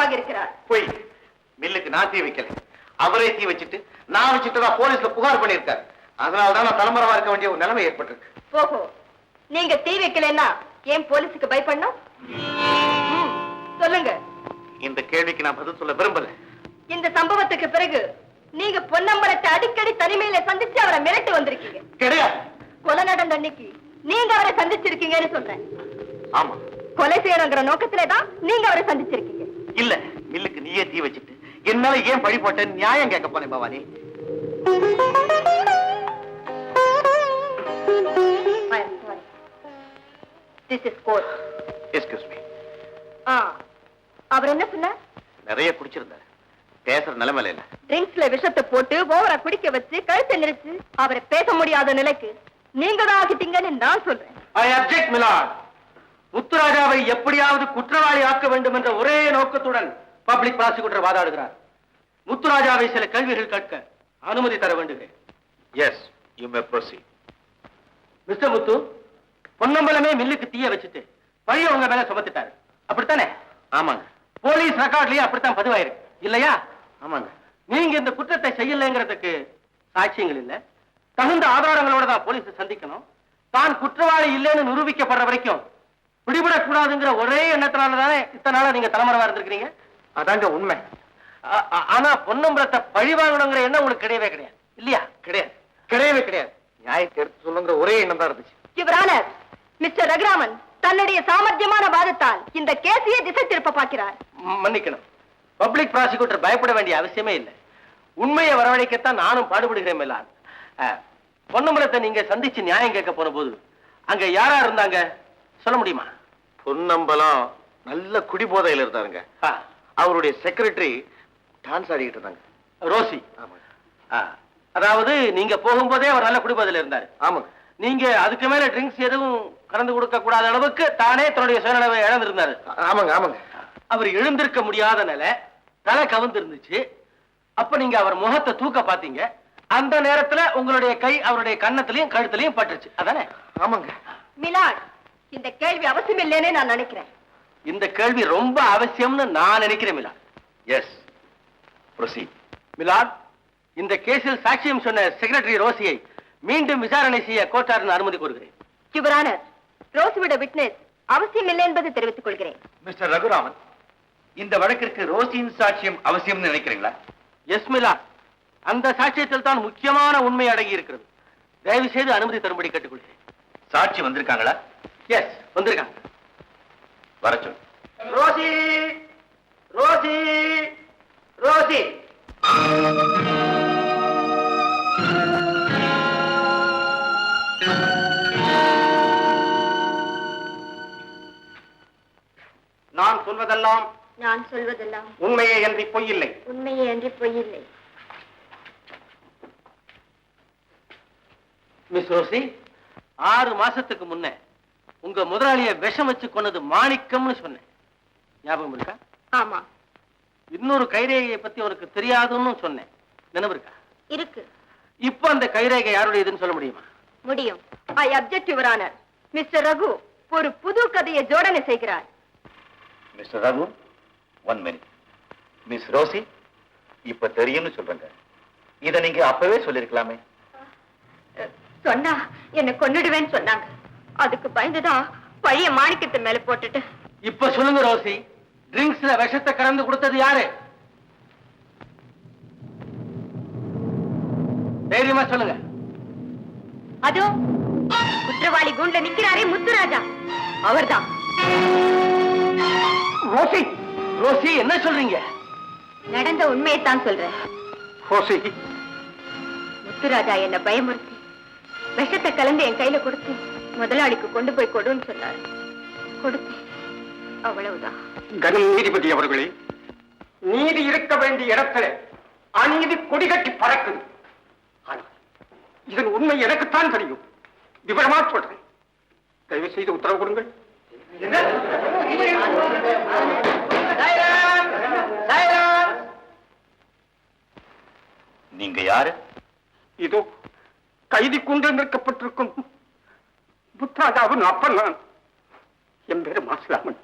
தலைமறைவாக இருக்கிறார் போய் மில்லுக்கு நான் தீ வைக்கல. அவரே தீ வச்சுட்டு நான் வச்சுட்டதா போலீஸ்ல புகார் பண்ணியிருக்காரு. அதனால தான் நான் தலைமறைவா இருக்க வேண்டிய ஒரு நிலைமை ஏற்பட்டிருக்கு. ஓஹோ நீங்க தீ வைக்கலைன்னா ஏன் போலீஸுக்கு பயப்படணும்? சொல்லுங்க. இந்த கேள்விக்கு நான் பதில் சொல்ல விரும்பல. இந்த சம்பவத்துக்கு பிறகு நீங்க பொன்னம்பலத்தை அடிக்கடி தனிமையில சந்திச்சு அவரை மிரட்டு வந்திருக்கீங்க. கிடையாது. கொலை நடந்த அன்னைக்கு நீங்க அவரை சந்திச்சிருக்கீங்கன்னு சொல்றேன் ஆமா. கொலை செய்யணுங்கிற நோக்கத்துல தான் நீங்க அவரை சந்திச்சிருக்கீங்க. இல்ல மில்லுக்கு நீயே தீ வச்சுட்டு. என்னால ஏன் பழி போட்ட நியாயம் கேட்க போனேன் பவானி. அவர் என்ன சொன்னார்? நிறைய குடிச்சிருந்தாரு. பேசுற நிலைமையில இல்ல. ட்ரிங்க்ஸ்ல விஷத்தை போட்டு ஓவரா குடிக்க வச்சு கழுத்தை நெரிச்சு அவரை பேச முடியாத நிலைக்கு நீங்க தான் ஆகிட்டீங்கன்னு நான் சொல்றேன். ஐ அப்செக்ட் மிலாட் முத்துராஜாவை எப்படியாவது குற்றவாளி ஆக்க வேண்டும் என்ற ஒரே நோக்கத்துடன் பப்ளிக் ப்ராசிக்யூட்டர் வாதாடுகிறார். முத்துராஜாவை சில கேள்விகள் கேட்க அனுமதி தர வேண்டுகிறேன். Yes you may proceed Mister Muthu பொன்னம்பலமே மில்லுக்கு தீய வச்சுட்டு பழிய உங்க மேல சுமத்திட்டாரு. அப்படித்தானே? ஆமாங்க. போலீஸ் ரெக்கார்ட்லயே அப்படித்தான் பதிவாயிருக்கு. இல்லையா? ஆமாங்க. நீங்க இந்த குற்றத்தை செய்யலைங்கிறதுக்கு சாட்சியங்கள் இல்ல. தகுந்த ஆதாரங்களோட தான் போலீஸ் சந்திக்கணும். தான் குற்றவாளி இல்லைன்னு நிரூபிக்கப்படுற வரைக்கும் பிடிபடக்கூடாதுங்கிற ஒரே எண்ணத்தினால தானே இத்தனை நாளா நீங்க தலைமறைவா இருந்திருக்கிறீங்க? அதாங்க உண்மை. ஆனா பொன்னம்பலத்தை பழி வாங்கணுங்கிற எண்ணம் உங்களுக்கு கிடையவே கிடையாது. இல்லையா? கிடையாது. கிடையவே கிடையாது. நியாயத்தை எடுத்து சொல்லுங்கிற ஒரே எண்ணம் தான் இருந்துச்சு. யுவரானர் மிஸ்டர் ரகுராமன் தன்னுடைய சாமர்த்தியமான வாதத்தால் இந்த கேஸையே திசை திருப்ப பார்க்கிறார் மன்னிக்கணும். பப்ளிக் ப்ராசிக்யூட்டர் பயப்பட வேண்டிய அவசியமே இல்லை. உண்மையை வரவழைக்கத்தான் நானும் பாடுபடுகிறேன் மேலான் பொன்னம்பலத்தை நீங்க சந்திச்சு நியாயம் கேட்க போன போது அங்க யாரா இருந்தாங்க? சொல்ல முடியுமா? பொன்னம்பலம் நல்ல குடிபோதையில இருந்தாருங்க. ஆ, அவருடைய செக்ரட்டரி டான்ஸ் ஆடிக்கிட்டு இருந்தாங்க. ரோசி. ஆமாங்க. ஆ, அதாவது நீங்க போகும்போதே அவர் நல்ல குடிபோதையில இருந்தாரு. ஆமாங்க. நீங்க அதுக்கு மேல ட்ரிங்க்ஸ் எதுவும் கலந்து கொடுக்க கூடாத அளவுக்கு தானே தன்னுடைய சுயநலவை இழந்திருந்தாரு. ஆமாங்க ஆமாங்க. அவர் எழுந்திருக்க முடியாத நிலை தலை கவுந்து இருந்துச்சு அப்ப நீங்க அவர் முகத்தை தூக்க பாத்தீங்க அந்த நேரத்துல உங்களுடைய கை அவருடைய கன்னத்திலையும் கழுத்துலயும் பட்டுருச்சு. அதானே? ஆமாங்க. மிலாட் இந்த கேள்வி அவசியம் இல்லைன்னு நான் நினைக்கிறேன். இந்த கேள்வி ரொம்ப அவசியம்னு நான் நினைக்கிறேன் மிலாட் எஸ் ப்ரொசீட் மிலாட் இந்த கேஸில் சாட்சியம் சொன்ன செக்ரட்டரி ரோசியை மீண்டும் விசாரணை செய்ய கோர்ட்டாரின் அனுமதி கோருகிறேன். யுவரானர் ரோசியோட விட்னஸ் அவசியம் இல்லை என்பது தெரிவித்துக் கொள்கிறேன். மிஸ்டர் ரகுராமன் இந்த வழக்கிற்கு ரோசியின் சாட்சியம் அவசியம்னு நினைக்கிறீங்களா? எஸ் மிலாட் அந்த சாட்சியத்தில் தான் முக்கியமான உண்மை அடங்கி இருக்கிறது தயவு செய்து அனுமதி தரும்படி கேட்டுக்கொள்கிறேன். சாட்சி வந்திருக்காங்களா? எஸ் வந்திருக்காங்க. வர சொல்லு. Rosie Rosie Rosie. நான் சொல்வதெல்லாம் நான் சொல்வதெல்லாம் உண்மையே என்று பொய்யில்லை. உண்மையே அன்றி பொய்யில்லை. மிஸ் ரோசி ஆறு மாசத்துக்கு முன்ன உங்க முதலாளிய விஷம் வச்சு கொன்னது மாணிக்கம்னு சொன்னேன். ஞாபகம் இருக்கா? ஆமா. இன்னொரு கைரேகையை பத்தி உனக்கு தெரியாதுன்னு சொன்னேன். நினைவு இருக்கா? இருக்கு. இப்போ அந்த கைரேகை யாருடையதுன்னு சொல்ல முடியுமா? முடியும். I object your honour Mister Raghu ஒரு புது கதையை ஜோடனை செய்கிறார். Mister Raghu one minute Miss Rosie இப்ப தெரியும்னு சொல்றேங்க. இத நீங்க அப்பவே சொல்லிருக்கலாமே. சொன்னா என்ன கொன்னுடுவேன்னு சொன்னாங்க. அதுக்கு பயந்துதான் பழைய மாணிக்கத்தை மேல போட்டுட்டு. இப்ப சொல்லுங்க ரோசி. ட்ரிங்க்ஸ்ல விஷத்தை கலந்து கொடுத்தது யாரு? தைரியமா சொல்லுங்க. அதோ குற்றவாளி கூண்ட நிக்கிறாரே முத்துராஜா. அவர்தான். ரோசி ரோசி என்ன சொல்றீங்க? நடந்த உண்மையைத்தான் சொல்றேன். ரோசி. முத்துராஜா என்ன பயமுறுத்தி விஷத்தை கலந்து என் கையில கொடுத்து முதலாளிக்கு கொண்டு போய் கொடுன்னு சொன்னார். கொடுத்தேன் அவ்வளவுதான். கனம் நீதிபதி அவர்களே நீதி இருக்க வேண்டிய இடத்துல அநீதி கொடிகட்டி பறக்குது. ஆனால் இதன் உண்மை எனக்குத்தான் தெரியும். விவரமா சொல்றேன். தயவு செய்து உத்தரவு கொடுங்கள். நீங்க யாரு? இதோ கைதி கொண்டு நிற்கப்பட்டிருக்கும் புத்தாதாவின் அப்பன் நான் என் பேரு மாசிலாமன்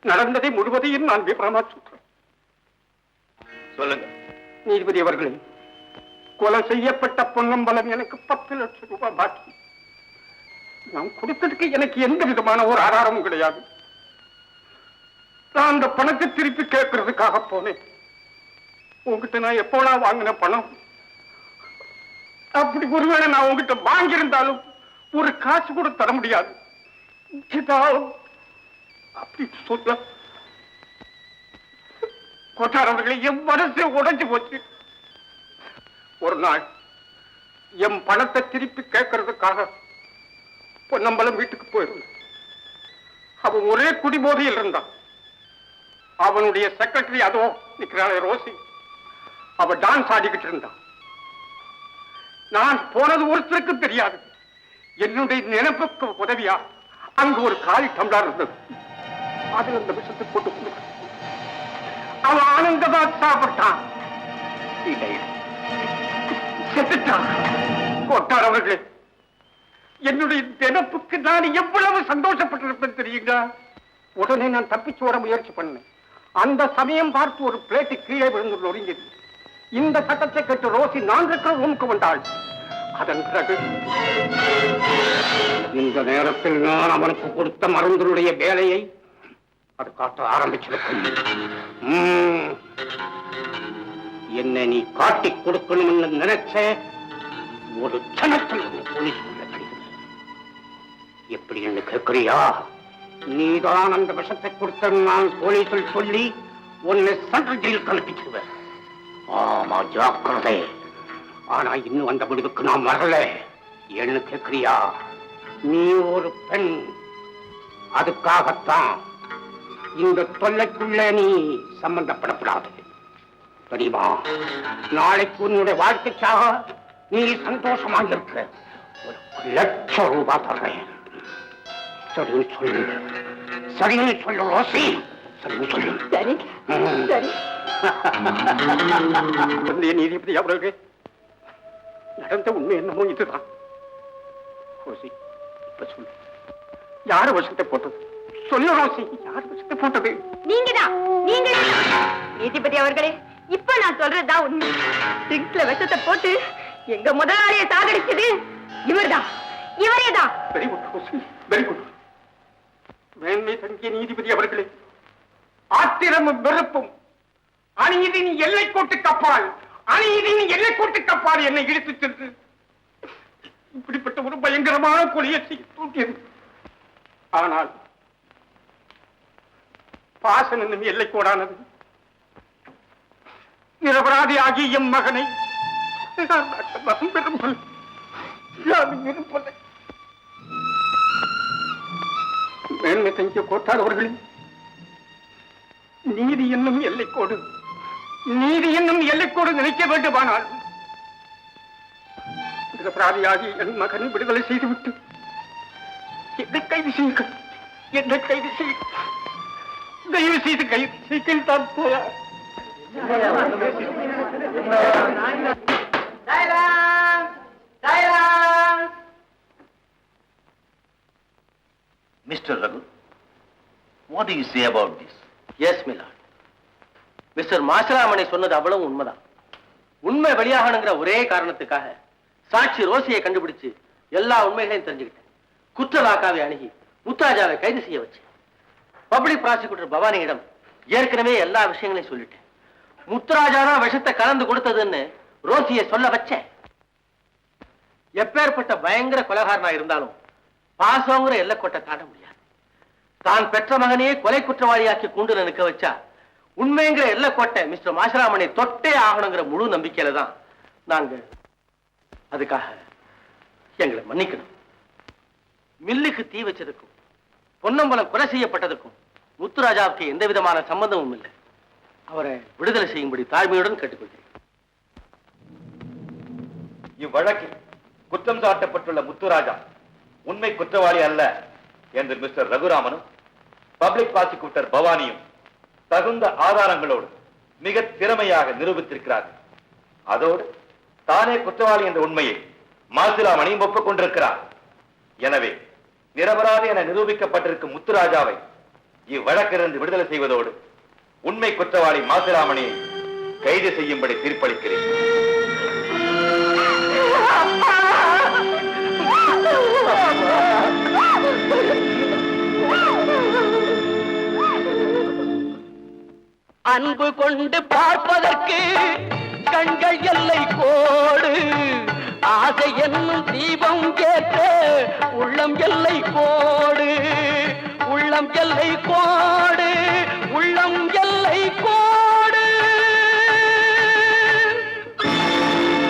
நடந்ததை முழுவதையும் நான் விவரமா சொல்றேன். சொல்லுங்க. நீதிபதி அவர்களே கொலை செய்யப்பட்ட பொன்னம்பலம் எனக்கு பத்து லட்சம் ரூபாய் பாக்கி. நான் கொடுத்ததுக்கு எனக்கு எந்த விதமான ஒரு ஆதாரமும் கிடையாது. நான் அந்த பணத்தை திருப்பி கேட்கறதுக்காக போனேன். உங்ககிட்ட நான் எப்போனா வாங்கின பணம். அப்படி ஒருவேளை நான் உங்ககிட்ட வாங்கியிருந்தாலும் ஒரு காசு கூட தர முடியாது. அப்படின்னு சொல்ல கோட்டார் அவர்களை என் மனசு உடைஞ்சு போச்சு. ஒரு நாள் என் பணத்தை திருப்பி கேட்கறதுக்காக பொன்னம்பலம் வீட்டுக்கு போயிருந்தேன். அவன் ஒரே குடிபோதையில் இருந்தான். அவனுடைய செக்ரட்டரி அதோ நிக்கிறாளே ரோசி. அவ டான்ஸ் ஆடிக்கிட்டு இருந்தான். நான் போனது ஒருத்தருக்கு தெரியாது. என்னுடைய நினைப்புக்கு உதவியா? அங்கு ஒரு காலி டம்ளர் இருந்தது. அதில் அந்த விஷத்தை போட்டு கொடுத்தேன். அவன் ஆனந்தமா சாப்பிட்டான். இல்லை. செத்துட்டான். கொட்டார் அவர்களே என்னுடைய நினைப்புக்கு நான் எவ்வளவு சந்தோஷப்பட்டிருப்பேன் தெரியுங்களா? உடனே நான் தப்பிச்சு ஓட முயற்சி பண்ணேன். அந்த சமயம் பார்த்து ஒரு பிளேட்டு கீழே விழுந்து நொறுங்கியது. இந்த சட்டத்தை கேட்டு ரோசி நான் இருக்கிற ரூமுக்கு வந்தாள். அதன் பிறகு இந்த நேரத்தில் நான் அவனுக்கு கொடுத்த மருந்தினுடைய வேலையை அது காட்ட ஆரம்பிச்சிருக்கும் என்னை நீ காட்டிக் கொடுக்கணும்னு நினைச்ச ஒரு கணத்தில் கிடையாது எப்படி என்று கேட்கிறியா? நீதான் அந்த விஷத்தை கொடுத்த நான் போலீஸில் சொல்லி உன்னை சென்ட்ரல் ஜெயிலுக்கு அனுப்பிச்சிருவேன். ஆமா ஜாக்கிரதை. ஆனா இன்னும் அந்த முடிவுக்கு நான் வரல. என்ன கேட்கிறியா நீ ஒரு பெண். அதுக்காகத்தான் இந்த தொல்லைக்குள்ள நீ சம்பந்தப்படக்கூடாது. தெரியுமா? நாளைக்கு உன்னுடைய வாழ்க்கைக்காக நீ சந்தோஷமா இருக்க. ஒரு லட்சம் ரூபாய் தர்றேன். சரின்னு சொல்லு. சரின்னு சொல்லு ரோசி. சரின்னு சொல்லு. சரி. நீதிபதி அவர்களே நடந்த உண்மை என்னமோ இதுதான். ரோசி இப்ப சொல்லு. யாரு விஷத்தை போட்டது? சொல்லு ரோசி யார் விஷத்தை போட்டது? நீங்கதான் நீங்க நீதிபதி அவர்களே இப்ப நான் சொல்றதுதான் உண்மை. சிங்க்ல விஷத்தை போட்டு எங்க முதலாளிய சாகடிச்சது இவர்தான். இவரேதான் very good Rosie very good மேன்மை தங்கிய நீதிபதி அவர்களே ஆத்திரமும் வெறுப்பும் அநீதியின் எல்லை கோட்டு கப்பால் அநீதியின் எல்லை கோட்டு என்னை இழுத்து சென்று. இப்படிப்பட்ட ஒரு பயங்கரமான கொலையை தூண்டியது. ஆனால் பாசன் என்னும் எல்லை கோடானது நிரபராதியாகி எம் மகனை நான் விரும்பலை மேன்மை தங்கிய கோட்டார் நீதி என்னும் எல்லைக்கோடு நீதி என்னும் எல்லைக்கோடு நினைக்க வேண்டுமானால் நிரபராதியாகி என் மகன் விடுதலை செய்துவிட்டு என்னை கைது செய்யுங்கள். என்னை கைது செய்யுங்கள் தயவு செய்து கைது செய்யுங்கள் தான் போயார் Mister Raghu what you say about this yes my lord Mister மாசராமனை சொன்னது அவ்வளவு உண்மைதான். உண்மை வெளியாகணுங்கிற ஒரே காரணத்துக்காக சாட்சி ரோசியை கண்டுபிடிச்சு எல்லா உண்மைகளையும் தெரிஞ்சுக்கிட்டேன். குற்றலாக்காவை அணுகி முத்தாஜாவை கைது செய்ய வச்சேன் பப்ளிக் ப்ராசிக்யூட்டர் பவானியிடம் ஏற்கனவே எல்லா விஷயங்களையும் சொல்லிட்டேன். முத்துராஜா தான் விஷத்தை கலந்து கொடுத்ததுன்னு ரோசியை சொல்ல வச்சேன். எப்பேற்பட்ட பயங்கர கொலகாரனா இருந்தாலும் பாசங்கிற எல்லைக்கோட்டை தாண்ட முடியாது. தான் பெற்ற மகனையே கொலை குற்றவாளியாக்கி கூண்டு நிற்க வச்சா உண்மைங்கிற எல்லைக்கோட்டை மிஸ்டர் மாசராமனை தொட்டே ஆகணுங்கிற முழு நம்பிக்கையில தான் நாங்க அதுக்காக எங்களை மன்னிக்கணும். மில்லுக்கு தீ வச்சதுக்கும் பொன்னம்பலம் கொலை செய்யப்பட்டதுக்கும் முத்துராஜாவுக்கு எந்த விதமான சம்பந்தமும் இல்லை. அவரை விடுதலை செய்யும்படி தாழ்மையுடன் கேட்டுக்கொள்கிறேன். இவ்வழக்கில் குற்றம் சாட்டப்பட்டுள்ள முத்துராஜா உண்மை குற்றவாளி அல்ல என்று மிஸ்டர் ரகுராமனும் பப்ளிக் பாசிக்யூட்டர் பவானியும் தகுந்த ஆதாரங்களோடு மிக திறமையாக நிரூபித்திருக்கிறார்கள். அதோடு தானே குற்றவாளி என்ற உண்மையை மாசிலாமணியும் ஒப்புக்கொண்டிருக்கிறார். எனவே நிரபராதி என நிரூபிக்கப்பட்டிருக்கும் முத்துராஜாவை இவ்வழக்கிலிருந்து விடுதலை செய்வதோடு உண்மை குற்றவாளி மாசிலாமணியை கைது செய்யும்படி தீர்ப்பளிக்கிறேன். அன்பு கொண்டு பார்ப்பதற்கு கண்கள் எல்லை கோடு. ஆசை என்னும் தீபம் கேட்ட உள்ளம் எல்லை கோடு. உள்ளம் எல்லை கோடு. உள்ளம் எல்லை